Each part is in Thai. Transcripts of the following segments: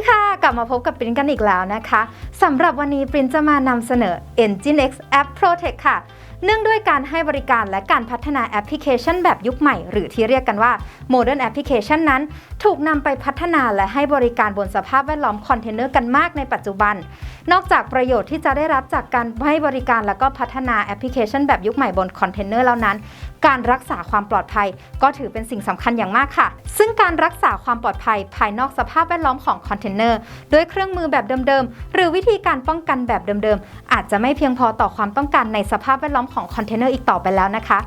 ดีค่ะ กลับมาพบกับปรินกันอีกแล้วนะคะสำหรับวันนี้ปรินจะมานำเสนอ Engine X App Protect ค่ะ เนื่องด้วยการให้บริการและการพัฒนาแอปพลิเคชันแบบยุคใหม่ หรือที่เรียกกันว่า Modern Application นั้น ถูกนำไปพัฒนาและให้บริการบนสภาพแวดล้อมคอนเทนเนอร์กันมากในปัจจุบัน นอกจากประโยชน์ที่จะได้รับจากการให้บริการและก็พัฒนาแอปพลิเคชันแบบยุคใหม่บนคอนเทนเนอร์แล้วนั้นการรักษาความปลอดภัยก็ถือเป็นสิ่งสำคัญอย่างมากค่ะ ซึ่งการรักษาความปลอดภัยภายนอกสภาพแวดล้อมของคอนเทนเนอร์ด้วยเครื่องมือแบบเดิมๆ หรือวิธีการป้องกันแบบเดิมๆ อาจจะไม่เพียงพอต่อความต้องการในสภาพแวดล้อมของคอนเทนเนอร์อีกต่อไปแล้วนะคะ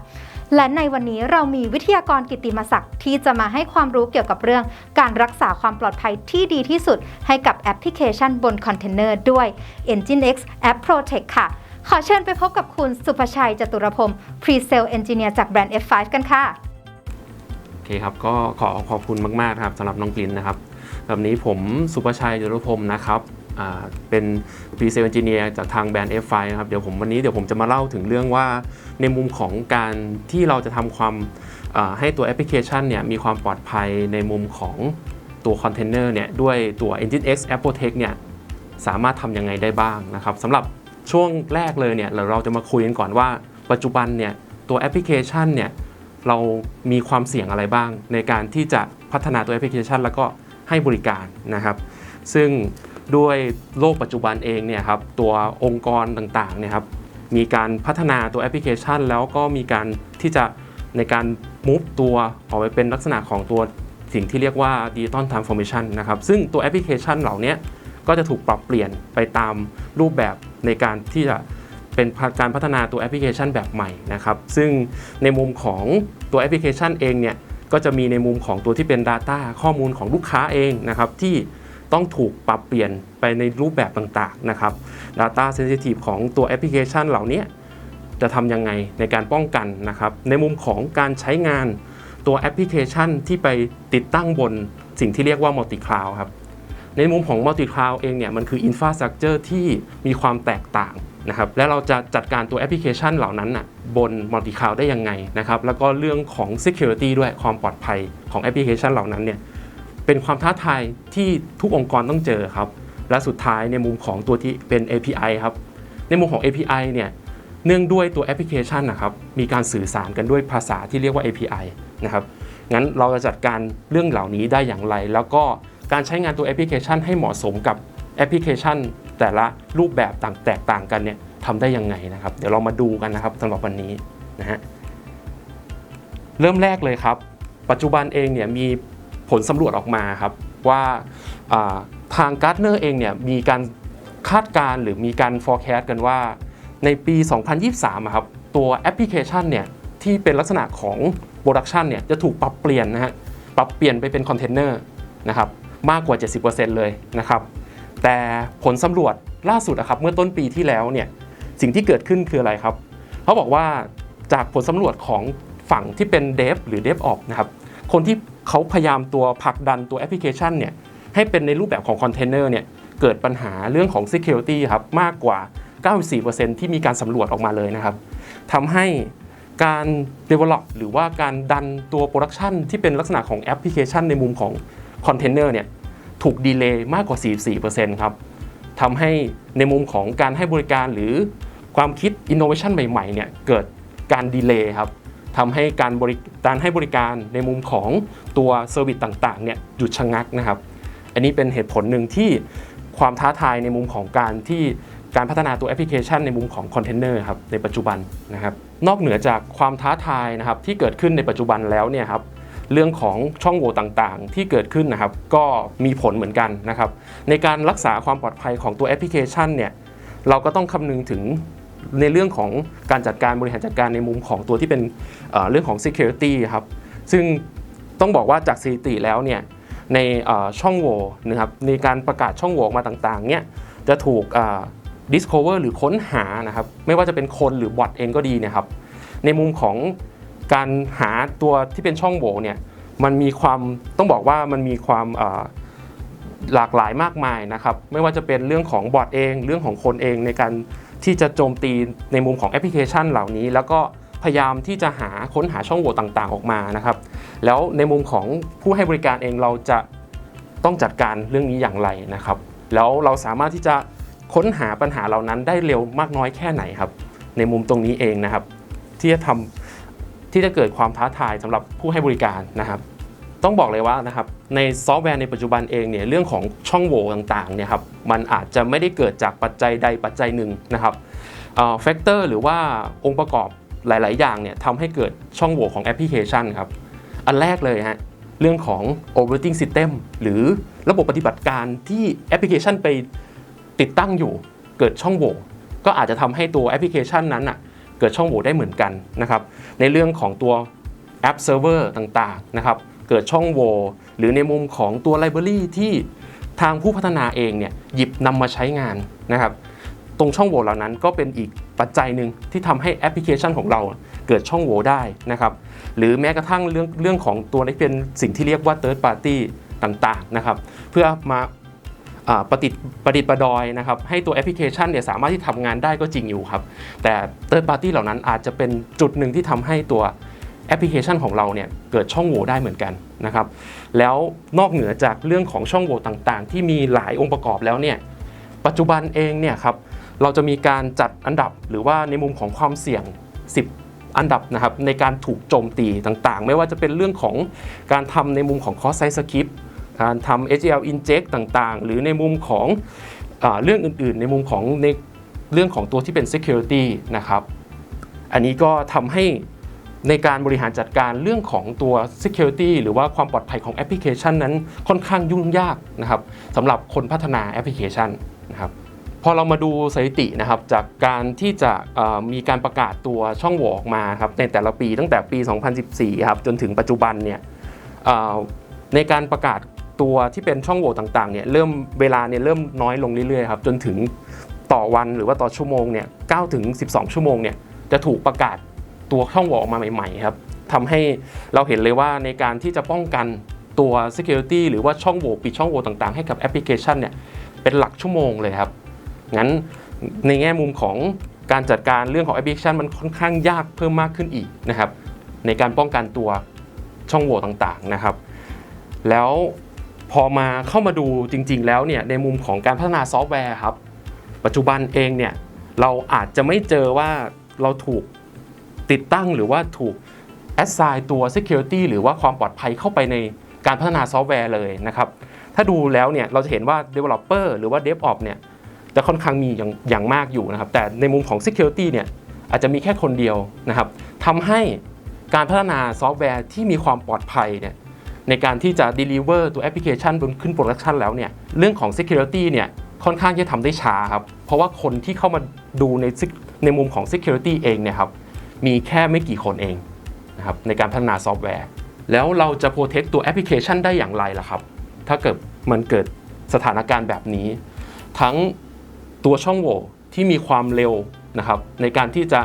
และในวันนี้เรามีวิทยากรกิติมศักดิ์ที่จะมาให้ความรู้เกี่ยวกับเรื่อง การรักษาความปลอดภัยที่ดีที่สุด ให้กับแอปพลิเคชันบนคอนเทนเนอร์ด้วย Engine X App Protect ค่ะ ขอเชิญไปพบกับคุณสุภชัยจตุรพรม Pre-Sale Engineer จากแบรนด์ F5 กันค่ะโอเคครับก็ขอขอบคุณมากๆครับสำหรับน้องกลินนะครับ แบบนี้ผมสุประชัยจตุพรมนะครับเป็น Pre Sale Engineer จากทางแบรนด์ F5 นะครับเดี๋ยวผมวันนี้เดี๋ยวผมจะมาเล่าถึงเรื่องว่าในมุมของการที่เราจะทำความให้ตัวแอปพลิเคชันเนี่ยมีความปลอดภัยในมุมของตัวคอนเทนเนอร์เนี่ยด้วยตัว Engine X App Protect เนี่ยสามารถทำยังไงได้บ้างนะครับสำหรับช่วงแรกเลยเนี่ยเราเราจะมาคุยกันก่อนว่า ปัจจุบันเนี่ยตัวแอปพลิเคชันเนี่ยเรามีความเสี่ยงอะไรบ้าง ในการที่จะพัฒนาตัวแอปพลิเคชัน แล้วก็ ให้บริการนะครับ ซึ่งด้วยโลกปัจจุบันเองเนี่ยครับตัวองค์กรต่างๆเนี่ยครับมีการพัฒนาตัวแอปพลิเคชัน แล้วก็มีการที่จะในการมุฟตัวออกไปเป็นลักษณะของตัวสิ่งที่เรียกว่า Digital Transformation นะครับซึ่งตัวแอปพลิเคชันเหล่านี้ก็จะถูกปรับเปลี่ยนไปตามรูปแบบในการที่จะเป็นการพัฒนาตัวแอปพลิเคชันแบบใหม่นะครับ ซึ่งในมุมของตัวแอปพลิเคชันเองเนี่ย ก็จะมีในมุมของตัวที่เป็น Data ข้อมูลของลูกค้าเองนะครับที่ต้องถูกปรับเปลี่ยนไปในรูปแบบต่างๆนะครับ Data Sensitive ของตัวแอปพลิเคชันเหล่านี้จะทำยังไงในการป้องกันนะครับ ในมุมของการใช้งานตัวแอปพลิเคชันที่ไปติดตั้งบนสิ่งที่เรียกว่ามัลติคลาวครับ ในมุมของ Multi Cloud เองเนี่ยมันคือ Infrastructure ที่มีความแตกต่างนะครับและเราจะจัดการตัวแอปพลิเคชันเหล่านั้นน่ะบน Multi Cloud ได้ยังไงนะครับแล้วก็เรื่องของ Security ด้วยความปลอดภัยของแอปพลิเคชันเหล่านั้นเนี่ยเป็นความท้าทายที่ทุกองค์กรต้องเจอครับ และสุดท้ายในมุมของตัวที่เป็น API ครับในมุมของ API เนี่ยเนื่องด้วยตัวแอปพลิเคชันนะครับมีการสื่อสารกันด้วยภาษาที่เรียกว่า API นะครับงั้นเราจะจัดการเรื่องเหล่านี้ได้อย่างไร แล้วก็ การใช้งานตัวแอปพลิเคชันให้เหมาะสมกับแอปพลิเคชัน แต่ละรูปแบบต่างแตกต่างกันเนี่ยทำได้ยังไงนะครับ เดี๋ยวเรามาดูกันนะครับสำหรับวันนี้นะฮะเริ่มแรกเลยครับ ปัจจุบันเองเนี่ยมีผลสำรวจออกมาครับว่าทางการ์ดเนอร์เองเนี่ยมีการคาดการณ์หรือมีการ forecast กันว่า ในปี 2023ครับตัวแอปพลิเคชันเนี่ยที่เป็นลักษณะของโปรดักชันเนี่ยจะถูกปรับเปลี่ยนนะฮะปรับเปลี่ยนไปเป็นคอนเทนเนอร์นะครับ มากกว่า 70%เลยนะครับ แต่ผลสำรวจล่าสุดอะครับเมื่อต้นปีที่แล้วเนี่ยสิ่งที่เกิดขึ้นคืออะไรครับเขาบอกว่าจากผลสำรวจของฝั่งที่เป็น Dev หรือ DevOps นะครับคนที่เขาพยายามตัวผลักดันตัวแอปพลิเคชันเนี่ยให้เป็นในรูปแบบของคอนเทนเนอร์เนี่ยเกิดปัญหาเรื่องของ Security ครับมากกว่า 94%ที่มีการสำรวจออกมาเลยนะครับทำให้การ develop หรือว่าการดันตัว production ที่เป็นลักษณะของแอปพลิเคชันในมุมของ คอนเทนเนอร์เนี่ยถูกดีเลย์มากกว่า 44%ครับทำให้ในมุมของการให้บริการหรือความคิด innovation ใหม่ๆเนี่ยเกิดการดีเลย์ครับทำให้การบริการให้บริการในมุมของตัวเซอร์วิสต่างๆเนี่ยหยุดชะงักนะครับ อันนี้เป็นเหตุผลหนึ่งที่ความท้าทายในมุมของการที่การพัฒนาตัวแอปพลิเคชันในมุมของคอนเทนเนอร์ครับในปัจจุบันนะครับ นอกเหนือจากความท้าทายนะครับที่เกิดขึ้นในปัจจุบันแล้วเนี่ยครับ เรื่องของช่องโหว่ต่างๆ ที่เกิดขึ้นนะครับ ก็มีผลเหมือนกันนะครับ ในการรักษาความปลอดภัยของตัวแอปพลิเคชันเนี่ยเราก็ต้องคำนึงถึงในเรื่องของการจัดการบริหารจัดการในมุมของตัวที่เป็นเรื่องของ Security ครับ ซึ่งต้องบอกว่าจากสถิติแล้วเนี่ยในช่องโหว่นะครับในการประกาศช่องโหว่มาต่างๆเนี่ยจะถูก discover หรือค้นหานะครับ ไม่ว่าจะเป็นคนหรือบอทเองก็ดีนะครับ ในมุมของ การหาตัวที่เป็นช่องโหว่เนี่ยมันมีความต้องบอกว่ามันมีความหลากหลายมากมายนะครับไม่ว่าจะเป็นเรื่องของบอทเอง เรื่องของคนเองในการที่จะโจมตีในมุมของแอปพลิเคชันเหล่านี้ แล้วก็พยายามที่จะหาค้นหาช่องโหว่ต่างๆ ออกมานะครับ แล้วในมุมของผู้ให้บริการเองเราจะต้องจัดการเรื่องนี้อย่างไรนะครับ แล้วเราสามารถที่จะค้นหาปัญหาเหล่านั้นได้เร็วมากน้อยแค่ไหนครับ ในมุมตรงนี้เองนะครับ ที่จะทำ ที่จะเกิดความท้าทายสำหรับผู้ให้บริการนะครับ ต้องบอกเลยว่านะครับในซอฟต์แวร์ในปัจจุบันเองเนี่ยเรื่องของช่องโหว่ต่างๆเนี่ยครับมันอาจจะไม่ได้เกิดจากปัจจัยใดปัจจัยหนึ่งนะครับแฟกเตอร์หรือว่าองค์ประกอบหลาย ๆ อย่างเนี่ยทำให้เกิดช่องโหว่ของแอปพลิเคชันครับอันแรกเลยฮะเรื่องของ operating system หรือระบบปฏิบัติการที่แอปพลิเคชันไปติดตั้งอยู่เกิดช่องโหว่ก็อาจจะทำให้ตัวแอปพลิเคชันนั้นอะ เกิดช่องโหว่ได้เหมือนกันนะครับในเรื่องของตัวแอปเซิร์ฟเวอร์ต่างๆนะครับเกิดช่องโหว่หรือในมุมของตัวไลบรารีที่ทางผู้พัฒนาเองเนี่ยหยิบนำมาใช้งานนะครับตรงช่องโหว่เหล่านั้นก็เป็นอีกปัจจัยหนึ่งที่ทำให้แอปพลิเคชันของเราเกิดช่องโหว่ได้นะครับหรือแม้กระทั่งเรื่องเรื่องของตัวนี้เป็นสิ่งที่เรียกว่า third party ต่างๆนะครับเพื่อมา ประดิษฐ์ประดิษฐ์ประดอยนะครับให้ตัวแอปพลิเคชันเนี่ยสามารถที่ทำงานได้ก็จริงอยู่ครับ แต่ third party เหล่านั้นอาจจะเป็นจุดหนึ่งที่ทำให้ตัวแอปพลิเคชันของเราเนี่ยเกิดช่องโหว่ได้เหมือนกันนะครับ แล้วนอกเหนือจากเรื่องของช่องโหว่ต่างๆ ที่มีหลายองค์ประกอบแล้วเนี่ยปัจจุบันเองเนี่ยครับเราจะมีการจัดอันดับหรือว่าในมุมของความเสี่ยง 10 อันดับนะครับในการถูกโจมตีต่างๆ ไม่ว่าจะเป็นเรื่องของการทำในมุมของ cross site script การทำ HL inject ต่างๆ หรือในมุมของอเรื่องอื่นๆ ในมุมของในเรื่องของตัวที่เป็น security นะครับ อันนี้ก็ทำให้ในการบริหารจัดการเรื่องของตัว security หรือว่าความปลอดภัยของแอปพลิเคชันนั้นค่อนข้างยุ่งยากนะครับสำหรับคนพัฒนาแอปพลิเคชันนะครับพอเรามาดูสถิตินะครับจากการที่จะมีการประกาศตัวช่องโหว่ออกมาครับในแต่ละปีตั้งแต่ปี 2014 ครับจนถึงปัจจุบันเนี่ยในการประกาศ ตัวที่เป็นช่องโหว่ต่างๆเนี่ยเริ่มเวลาเนี่ยเริ่มน้อยลงเรื่อยๆครับจนถึงต่อวันหรือว่าต่อชั่วโมงเนี่ย9ถึง 12 ชั่วโมงเนี่ยจะถูกประกาศตัวช่องโหว่ออกมาใหม่ๆครับทำให้เราเห็นเลยว่าในการที่จะป้องกันตัว security หรือว่าช่องโหว่ปิดช่องโหว่ต่างๆ ให้กับแอปพลิเคชันเนี่ยเป็นหลักชั่วโมงเลยครับ งั้นในแง่มุมของการจัดการเรื่องของแอปพลิเคชันมันค่อนข้างยากเพิ่มมากขึ้นอีกนะครับ ในการป้องกันตัวช่องโหว่ต่างๆนะครับ แล้ว พอมาเข้ามาดูจริง ๆ แล้วเนี่ยในมุมของการพัฒนาซอฟต์แวร์ครับ ปัจจุบันเองเนี่ยเราอาจจะไม่เจอว่าเราถูกติดตั้งหรือว่าถูก assign ตัว security หรือว่าความปลอดภัยเข้าไปในการพัฒนาซอฟต์แวร์เลยนะครับ ถ้าดูแล้วเนี่ยเราจะเห็นว่า developer หรือว่า DevOps เนี่ยจะค่อนข้างมีอย่างางมากอยู่นะครับ แต่ในมุมของ security เนี่ยอาจจะมีแค่คนเดียวนะครับทำให้การพัฒนาซอฟต์แวร์ที่มีความปลอดภัยเนี่ย ในการที่จะ deliver ตัวแอปพลิเคชันบนขึ้น production แล้วเนี่ยเรื่องของ security เนี่ยค่อนข้างจะทำได้ช้าครับเพราะว่าคนที่เข้ามาดูในในมุมของ security เองเนี่ยครับมีแค่ไม่กี่คนเองนะครับในการพัฒนาซอฟต์แวร์ แล้วเราจะโปรเทคตัวแอปพลิเคชันได้อย่างไรล่ะครับ ถ้าเกิดมันเกิดสถานการณ์แบบนี้ ทั้งตัวช่องโหว่ที่มีความเร็วนะครับในการที่จะ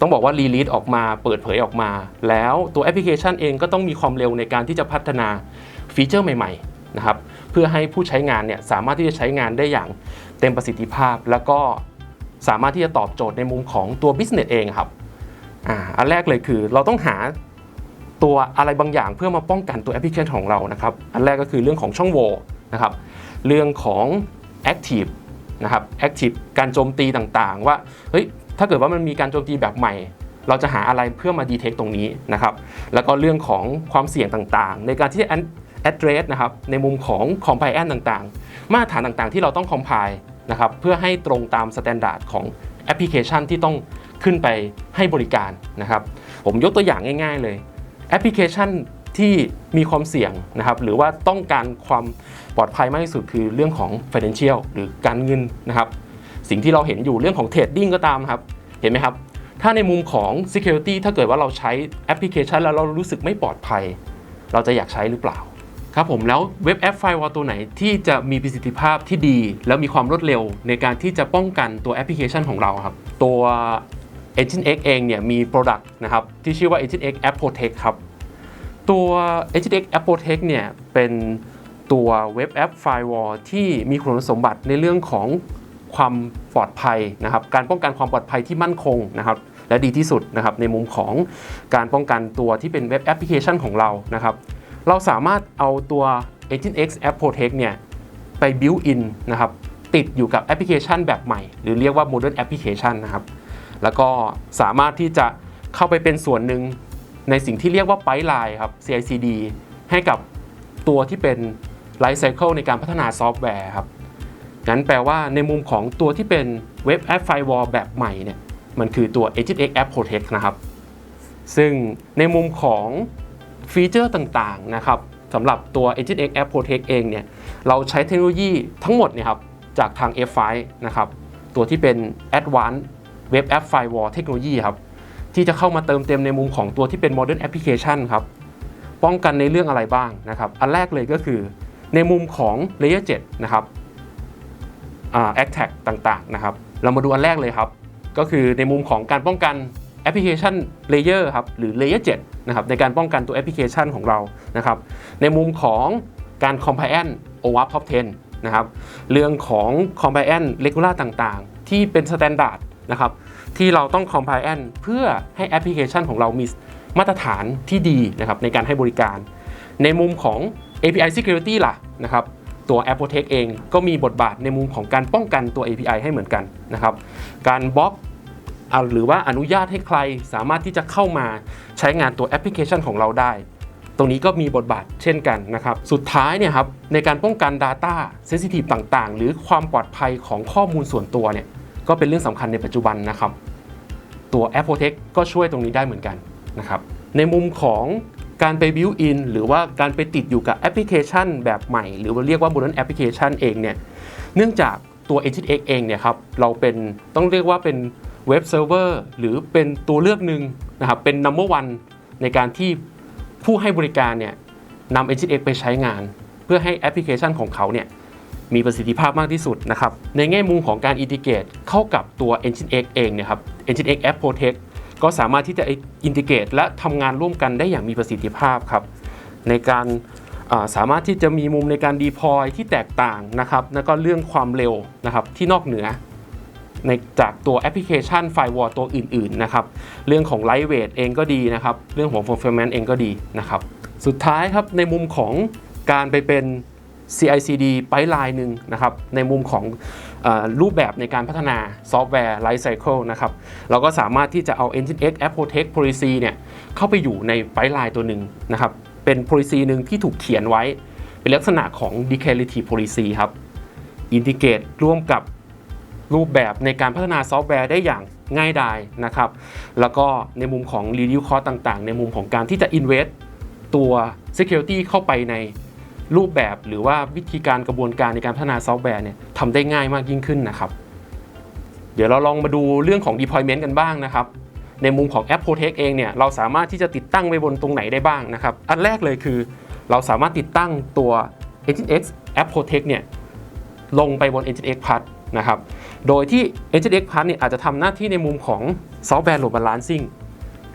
ต้องบอกว่ารีลี e ออกมาเปิดเผยออกมา แล้วตัวแอปพลิเคชันเองก็ต้องมีความเร็วในการที่จะพัฒนาฟีเจอร์ใหม่ๆนะครับเพื่อให้ผู้ใช้งานเนี่ยสามารถที่จะใช้งานได้อย่างเต็มประสิทธิภาพ แล้วก็สามารถที่จะตอบโจทย์ในมุมของตัว business เองครับอ่าอันแรกเลยคือเราต้องหาตัวอะไรบางอย่างเพื่อมาป้องกันตัวแอปพลิเคชันของเรานะครับ อันแรกก็คือเรื่องของช่องโหว่นะครับ เรื่องของ Active นะครับ Active การโจมตีต่างๆ ว่า เฮ้ย ถ้าเกิดว่ามันมีการโจมตีแบบใหม่ เราจะหาอะไรเพื่อมาดีเทคตรงนี้นะครับ แล้วก็เรื่องของความเสี่ยงต่างๆ ในการที่จะ address นะครับในมุมของ compliance ต่างๆ มาตรฐานต่างๆ ที่เราต้อง compile นะครับเพื่อให้ตรงตามสแตนดาร์ดของแอปพลิเคชันที่ต้องขึ้นไปให้บริการนะครับ ผมยกตัวอย่างง่าย ๆ เลยแอปพลิเคชันที่มีความเสี่ยงนะครับ หรือว่าต้องการความปลอดภัยมากที่สุดคือเรื่องของ financial หรือการเงินนะครับ สิ่งที่เราเห็นอยู่เรื่องของเทรดดิ้งก็ตามครับ เห็นไหมครับ ถ้าในมุมของ security ถ้าเกิดว่าเราใช้แอปพลิเคชันแล้วเรารู้สึกไม่ปลอดภัย เราจะอยากใช้หรือเปล่า ครับผมแล้วเว็บแอปไฟวอลตัวไหนที่จะมีประสิทธิภาพที่ดี แล้วมีความรวดเร็วในการที่จะป้องกันตัวแอปพลิเคชันของเราครับ ตัว Engine X เองเนี่ยมี Product นะครับที่ชื่อว่า Engine X App Protect ครับตัว Engine X App Protect เนี่ยเป็นตัวเว็บแอป Firewall ที่มีคุณสมบัติในเรื่องของ ความปลอดภัยนะครับ การป้องกันความปลอดภัยที่มั่นคงนะครับ และดีที่สุดนะครับในมุมของการป้องกันตัวที่เป็นเว็บแอปพลิเคชันของเรานะครับ เราสามารถเอาตัว Nginx App Protect เนี่ยไป built in นะครับติดอยู่กับแอปพลิเคชันแบบใหม่ หรือเรียกว่า Modern Application นะครับ แล้วก็สามารถที่จะเข้าไปเป็นส่วนหนึ่งในสิ่งที่เรียกว่า pipeline ครับ CI/CD ให้กับตัวที่เป็น Life Cycle ในการพัฒนาซอฟต์แวร์ครับ งั้นแปลว่าในมุมของตัวที่เป็น Web App Firewall แบบใหม่เนี่ยมันคือตัว Nginx App Protect นะครับ ซึ่งในมุมของฟีเจอร์ต่างๆนะครับสำหรับตัว Nginx App Protect เองเนี่ยเราใช้เทคโนโลยีทั้งหมดเนี่ยครับจากทาง F5 นะครับตัวที่เป็น Advanced Web App Firewall เทคโนโลยีครับที่จะเข้ามาเติมเต็มในมุมของตัวที่เป็น Modern Application ครับป้องกันในเรื่องอะไรบ้างนะครับ อันแรกเลยก็คือในมุมของ Layer 7 นะครับ อ่า Attack ต่างๆนะครับเรามาดูอันแรกเลยครับ ก็คือในมุมของการป้องกันแอปพลิเคชัน Layer ครับหรือ Layer 7นะครับในการป้องกันตัวแอปพลิเคชันของเรานะครับในมุมของการ compliant OAuth Top 10นะครับเรื่องของ compliant regular ต่างๆ ที่เป็น standard นะครับที่เราต้อง compliant เพื่อให้แอปพลิเคชันของเรามีมาตรฐานที่ดีนะครับในการให้บริการ ในมุมของ API Security ล่ะนะครับ ตัว App Protect เองก็มีบทบาทในมุมของการป้องกันตัว API ให้เหมือนกันนะครับการบล็อกหรือว่าอนุญาตให้ใครสามารถที่จะเข้ามาใช้งานตัวแอปพลิเคชันของเราได้ ตรงนี้ก็มีบทบาทเช่นกันนะครับ สุดท้ายเนี่ยครับในการป้องกัน Data Sensitive ต่างๆ หรือความปลอดภัยของข้อมูลส่วนตัวเนี่ยก็เป็นเรื่องสำคัญในปัจจุบันนะครับ ตัว App Protect ก็ช่วยตรงนี้ได้เหมือนกันนะครับในมุมของ การไป build in หรือว่าการไปติดอยู่กับแอปพลิเคชันแบบใหม่ หรือว่าเรียกว่า modern application เองเนี่ยเนื่องจากตัว Nginx เองเนี่ยครับเราเป็นต้องเรียกว่าเป็นเว็บเซิร์ฟเวอร์หรือเป็นตัวเลือกหนึ่งนะครับเป็น number one ในการที่ผู้ให้บริการเนี่ยนำ Nginx ไปใช้งาน เพื่อให้แอปพลิเคชันของเขาเนี่ยมีประสิทธิภาพมากที่สุดนะครับในแง่มุมของการอินทิเกรตเข้ากับตัว Nginx เองเนี่ยครับ Nginx App Protect ก็สามารถที่จะอินทิเกรตและทำงานร่วมกันได้อย่างมีประสิทธิภาพครับ ในการสามารถที่จะมีมุมในการ deploy ที่แตกต่างนะครับแล้วก็เรื่องความเร็วนะครับที่นอกเหนือในจากตัวแอปพลิเคชัน Firewall ตัวอื่นๆนะครับเรื่องของ Lightweight เองก็ดีนะครับเรื่องของ Performance เองก็ดีนะครับสุดท้ายครับในมุมของการไปเป็น CI/CD ไปลน์หนึ่งนะครับในมุมของ รูปแบบในการพัฒนาซอฟต์แวร์ Life Cycle นะครับเราก็สามารถที่จะเอา Nginx App Protect Policy เนี่ยเข้าไปอยู่ในไปไลน์ตัวหนึ่งนะครับเป็น policy หนึ่งที่ถูกเขียนไว้ เป็นลักษณะของ declarative policy ครับอินทิเกรตร่วมกับรูปแบบในการพัฒนาซอฟต์แวร์ได้อย่างง่ายดายนะครับ แล้วก็ในมุมของ reduce cost ต่างๆ ในมุมของการที่จะ invest ตัว security เข้าไปใน รูปแบบหรือว่าวิธีการกระบวนการในการพัฒนาซอฟต์แวร์เนี่ยทำได้ง่ายมากยิ่งขึ้นนะครับ เดี๋ยวเราลองมาดูเรื่องของ deployment กันบ้างนะครับในมุมของ App Protect เองเนี่ยเราสามารถที่จะติดตั้งไว้บนตรงไหนได้บ้างนะครับอันแรกเลยคือ เราสามารถติดตั้งตัว Nginx App Protect เนี่ยลงไปบน Nginx Plus นะครับโดยที่ Nginx Plus เนี่ยอาจจะทำหน้าที่ในมุมของซอฟต์แวร์โหลดบาลานซิ่ง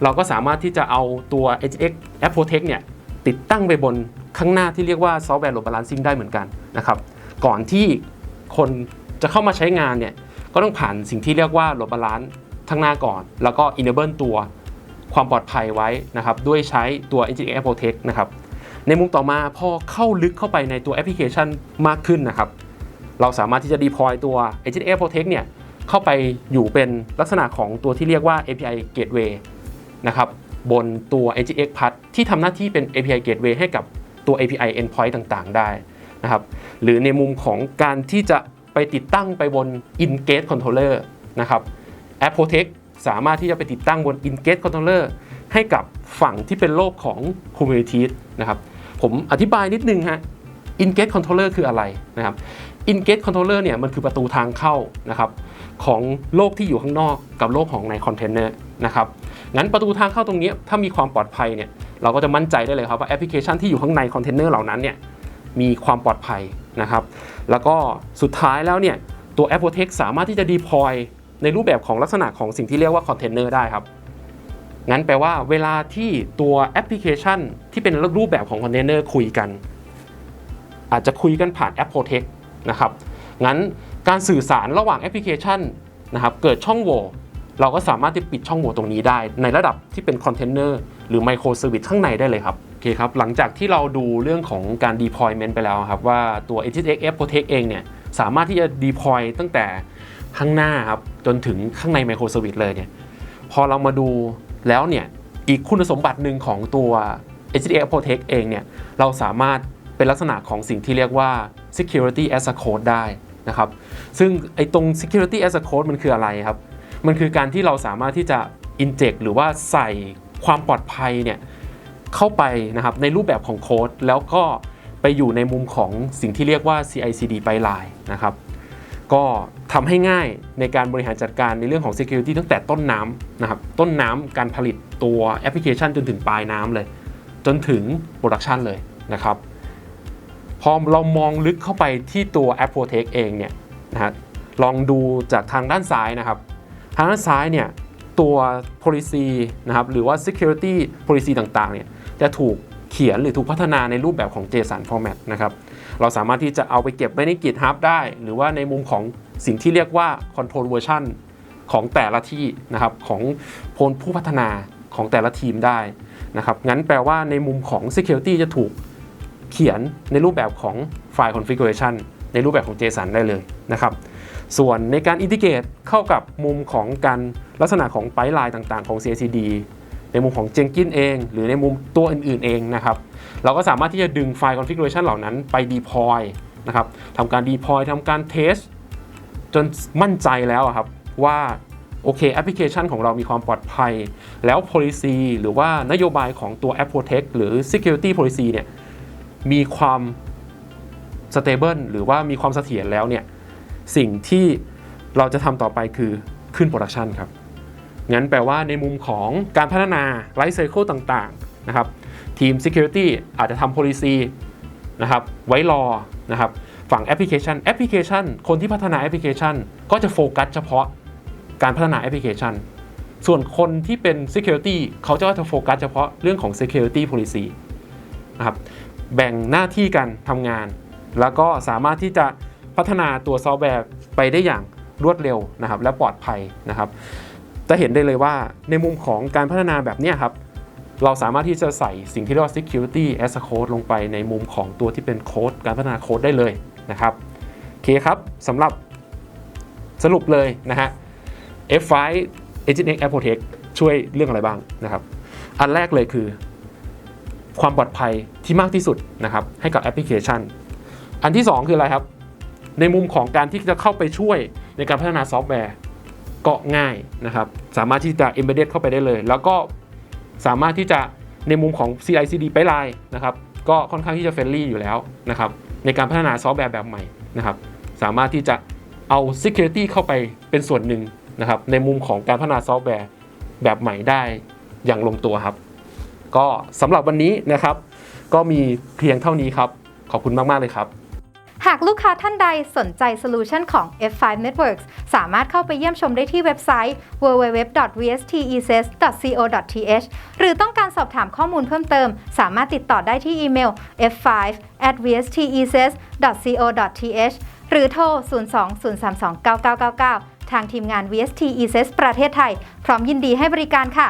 เราก็สามารถที่จะเอาตัว Nginx App Protect เนี่ยติดตั้งไปบน ข้างหน้าที่เรียกว่าซอฟต์แวร์โหลดบาลานซิ่งได้เหมือนกันนะครับก่อนที่คนจะเข้ามาใช้งานเนี่ยก็ต้องผ่านสิ่งที่เรียกว่าโหลดบาลานซ์ข้างหน้าก่อน แล้วก็ enable ตัวความปลอดภัยไว้นะครับด้วยใช้ตัว Nginx App Protect นะครับในมุมต่อมาพอเข้าลึกเข้าไปในตัวแอปพลิเคชันมากขึ้นนะครับเราสามารถที่จะ deploy ตัว Nginx App Protect เนี่ยเข้าไปอยู่เป็นลักษณะของตัวที่เรียกว่า API Gateway นะครับบนตัว Nginx Plus ที่ทำหน้าที่เป็น API Gateway ให้กับ ตัว API Endpoint ต่างๆ ได้นะครับหรือในมุมของการที่จะไปติดตั้งไปบน In-Gate Controller นะครับ App Protect สามารถที่จะไปติดตั้งบน In-Gate Controller ให้กับฝั่งที่เป็นโลกของ Kubernetes นะครับผมอธิบายนิดนึงฮะ In-Gate Controller คืออะไรนะครับ In-Gate Controller เนี่ยมันคือประตูทางเข้านะครับของโลกที่อยู่ข้างนอกกับโลกของในคอนเทนเนอร์นะครับงั้นประตูทางเข้าตรงนี้ถ้ามีความปลอดภัยเนี่ย เราก็จะมั่นใจได้เลยครับว่าแอปพลิเคชันที่อยู่ข้างในคอนเทนเนอร์เหล่านั้นเนี่ยมีความปลอดภัยนะครับ แล้วก็สุดท้ายแล้วเนี่ยตัว App Protect สามารถที่จะ deploy ในรูปแบบของลักษณะของสิ่งที่เรียกว่าคอนเทนเนอร์ได้ครับ งั้นแปลว่าเวลาที่ตัวแอปพลิเคชัน ที่เป็นรูปแบบของคอนเทนเนอร์คุยกัน อาจจะคุยกันผ่าน App Protect นะครับ งั้นการสื่อสารระหว่างแอปพลิเคชันนะครับเกิดช่องโหว่ เราก็สามารถที่ปิดช่องโหว่ตรงนี้ได้ ในระดับที่เป็นคอนเทนเนอร์หรือไมโครเซอร์วิสข้างในได้เลยครับโอเคครับหลังจากที่เราดูเรื่องของการ deployment ไปแล้วครับว่าตัว Nginx F Protect เองเนี่ยสามารถที่จะ deploy ตั้งแต่ข้างหน้าครับจนถึงข้างใน microservice เลยเนี่ยพอเรามาดูแล้วเนี่ยอีกคุณสมบัติหนึ่งของตัว Nginx F Protect เองเนี่ยเราสามารถเป็นลักษณะของสิ่งที่เรียกว่า security as a code ได้นะครับซึ่งไอ้ตรง security as a code มันคืออะไรครับ มันคือการที่เราสามารถที่จะ inject หรือว่าใส่ความปลอดภัยเนี่ยเข้าไปนะครับในรูปแบบของโค้ดแล้วก็ไปอยู่ในมุมของสิ่งที่เรียกว่า CI/CD ไปลายนะครับ ก็ทำให้ง่ายในการบริหารจัดการในเรื่องของ Security ตั้งแต่ต้นน้ำนะครับ ต้นน้ำการผลิตตัวแอปพลิเคชันจนถึงปลายน้ำเลย จนถึงโปรดักชันเลยนะครับ พอเรามองลึกเข้าไปที่ตัว App Protect เองเนี่ยนะฮะลองดูจากทางด้านซ้ายนะครับ ทางด้านซ้ายเนี่ยตัว policy นะครับหรือว่า security policy ต่างๆเนี่ยจะถูกเขียนหรือถูกพัฒนาในรูปแบบของ JSON format นะครับเราสามารถที่จะเอาไปเก็บไว้ใน GitHub ได้ หรือว่าในมุมของสิ่งที่เรียกว่า control version ของแต่ละที่นะครับของพลผู้พัฒนาของแต่ละทีมได้นะครับงั้นแปลว่าในมุมของ security จะถูกเขียนในรูปแบบของไฟล์ configuration ในรูปแบบของ JSON ได้เลยนะครับ ส่วนในการอินทิเกตเข้ากับมุมของการลักษณะของไ p ไลน์ต่างๆ ของ CICD ในมุมของ Jenkins เอง หรือในมุมตัวอื่นๆเองนะครับ เราก็สามารถที่จะดึงไฟล์ configuration เหล่านั้นไป deploy นะครับทำการ deploy ทำการ test จนมั่นใจแล้วครับว่าโอเคแอปพลิเคชันของเรามีความปลอดภัย แล้ว policy หรือว่านโยบายของตัว App Protect หรือ security policy เนี่ยมีความ stable หรือว่ามีความเสถียรแล้วเนี่ย สิ่งที่เราจะทำต่อไปคือขึ้นโปรดักชันครับ งั้นแปลว่าในมุมของการพัฒนาไลฟ์ไซเคิลต่างๆนะครับทีม Security อาจจะทำ policy นะครับไว้รอนะครับฝั่งแอปพลิเคชันแอปพลิเคชัน คนที่พัฒนาแอปพลิเคชัน ก็จะโฟกัสเฉพาะการพัฒนาแอปพลิเคชัน ส่วนคนที่เป็น Security เขาจะจะโฟกัสเฉพาะเรื่องของ Security Policy นะครับแบ่งหน้าที่กันทำงาน แล้วก็สามารถที่จะ พัฒนาตัวซอฟต์แวร์ไปได้อย่างรวดเร็วนะครับและปลอดภัยนะครับ จะเห็นได้เลยว่าในมุมของการพัฒนาแบบนี้ครับเราสามารถที่จะใส่สิ่งที่เรียกว่า security as a code ลงไปในมุมของตัวที่เป็นโค้ดการพัฒนาโค้ดได้เลยนะครับโอเคครับสำหรับสรุปเลยนะฮะ F5 Nginx App Protect ช่วยเรื่องอะไรบ้างนะครับ อันแรกเลยคือ ความปลอดภัยที่มากที่สุดนะครับให้กับแอปพลิเคชัน อันที่ 2 คืออะไรครับ ในมุมของการที่จะเข้าไปช่วยในการพัฒนาซอฟต์แวร์ก็ง่ายนะครับ สามารถที่จะ embed เข้าไปได้เลย แล้วก็สามารถที่จะในมุมของ CI/CD ไปไลน์นะครับ ก็ค่อนข้างที่จะเฟรนลี่อยู่แล้วนะครับ ในการพัฒนาซอฟต์แวร์แบบใหม่นะครับ สามารถที่จะเอา security เข้าไปเป็นส่วนหนึ่งนะครับ ในมุมของการพัฒนาซอฟต์แวร์แบบใหม่ได้อย่างลงตัวครับ ก็สำหรับวันนี้นะครับ ก็มีเพียงเท่านี้ครับ ขอบคุณมาก ๆ เลยครับ หากลูกค้าท่านใดสนใจโซลูชันของ F5 Networks สามารถเข้าไปเยี่ยมชมได้ที่เว็บไซต์ www.vstecs.co.th หรือต้องการสอบถามข้อมูลเพิ่มเติม สามารถติดต่อได้ที่อีเมล f5@vstecs.co.th หรือโทร 02-032-9999 ทางทีมงาน VST ESS ประเทศไทย พร้อมยินดีให้บริการค่ะ